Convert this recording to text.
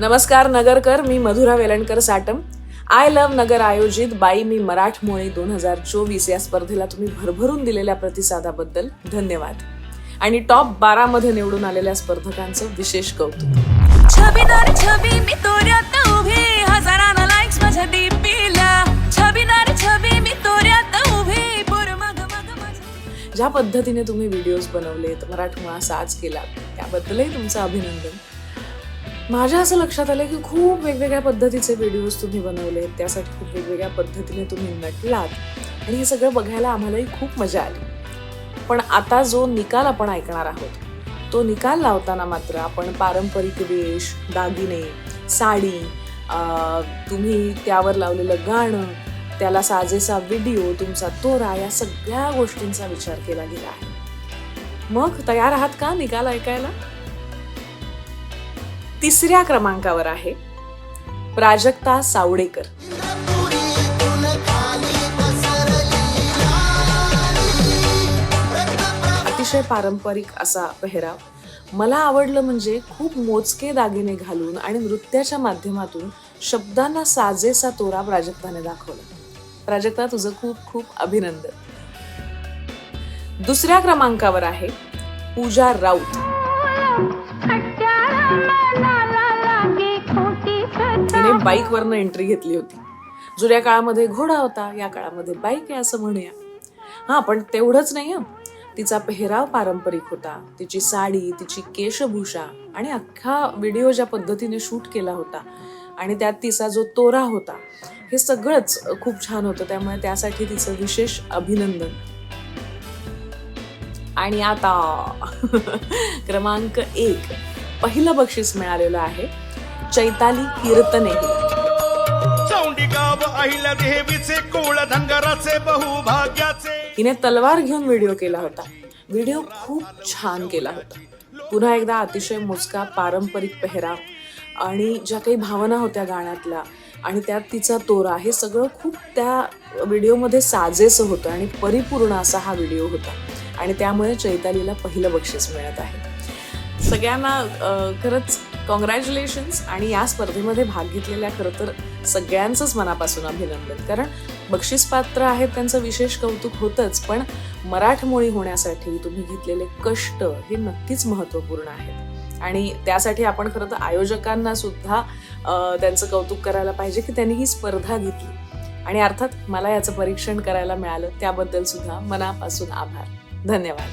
नमस्कार नगरकर. मी मधुरा वेलणकर साटम. आय लव्ह नगर आयोजित बाई मी मराठमोळी दोन हजार चोवीस या स्पर्धेला तुम्ही भरभरून दिलेल्या प्रतिसादाबद्दल धन्यवाद. आणि टॉप बारा मध्ये निवडून आलेल्या स्पर्धकांचं विशेष कौतुक. छबीदार छबी मी तोऱ्यात उभी. हजारानं लाईक्स माझ्या डीपीला छबीदार छबी मी तोऱ्यात उभी. पोर मग मग माझ्या ज्या पद्धतीने तुम्ही व्हिडिओज बनवलेत मराठमोळा साज केला त्याबद्दलही तुमचं अभिनंदन. माझ्या असं लक्षात आलं की खूप वेगवेगळ्या पद्धतीचे व्हिडिओज तुम्ही बनवले. त्यासाठी खूप वेगवेगळ्या पद्धतीने तुम्ही नटलात आणि हे सगळं बघायला आम्हालाही खूप मजा आली. पण आता जो निकाल आपण ऐकणार आहोत तो निकाल लावताना मात्र आपण पारंपरिक वेश दागिने साडी तुम्ही त्यावर लावलेलं गाणं त्याला साजेसा व्हिडिओ तुमचा तोरा या सगळ्या गोष्टींचा विचार केला गेला आहे. मग तयार आहात का निकाल ऐकायला? तिसऱ्या क्रमांकावर आहे. प्राजक्ता सावडेकर. अतिशय पारंपरिक असा पेहराव. मला आवडलं म्हणजे खूप मोजके दागिने घालून आणि नृत्याच्या माध्यमातून शब्दांना साजेसा तोरा प्राजक्ताने दाखवला. प्राजक्ता तुझं खूप खूप अभिनंदन. दुसऱ्या क्रमांकावर आहे पूजा राऊत. तिने बाईकवरनं एंट्री घेतली होती. जुन्या काळामध्ये घोडा होता या काळामध्ये बाईक आहे असं म्हणूया हां पण तेवढंच नाही तिचा पेहराव पारंपरिक होता. तिची साडी तिची केशभूषा आणि अख्खा व्हिडिओ ज्या पद्धतीने शूट केला होता. आणि त्यात तिचा जो तोरा होता हे सगळंच खूप छान होतं. त्यामुळे त्यासाठी तिचं विशेष अभिनंदन. आणि आता क्रमांक एक. पहिलं बक्षीस मिळालेलं आहे. चैताली कीर्तने हिने तलवार घेऊन व्हिडिओ केला होता. व्हिडिओ खूप छान केला होता. पुन्हा एकदा अतिशय मोजका पारंपरिक पेहराव आणि ज्या काही भावना होत्या गाण्यातल्या आणि त्यात तिचा तोरा हे सगळं खूप त्या व्हिडिओमध्ये साजेसं होतं आणि परिपूर्ण असा हा व्हिडिओ होता. आणि त्यामुळे चैतालीला पहिलं बक्षीस मिळत आहे. सगळ्यांना खरंच कॉंग्रॅच्युलेशन्स आणि या स्पर्धेमध्ये भाग घेतलेल्या खरं तर सगळ्यांचंच मनापासून अभिनंदन. कारण बक्षीसपात्र आहेत त्यांचं विशेष कौतुक होतंच पण मराठमोळी होण्यासाठी तुम्ही घेतलेले कष्ट हे नक्कीच महत्त्वपूर्ण आहेत. आणि त्यासाठी आपण खरं तर आयोजकांना सुद्धा त्यांचं कौतुक करायला पाहिजे की त्यांनी ही स्पर्धा घेतली. आणि अर्थात मला याचं परीक्षण करायला मिळालं त्याबद्दल सुद्धा मनापासून आभार. धन्यवाद.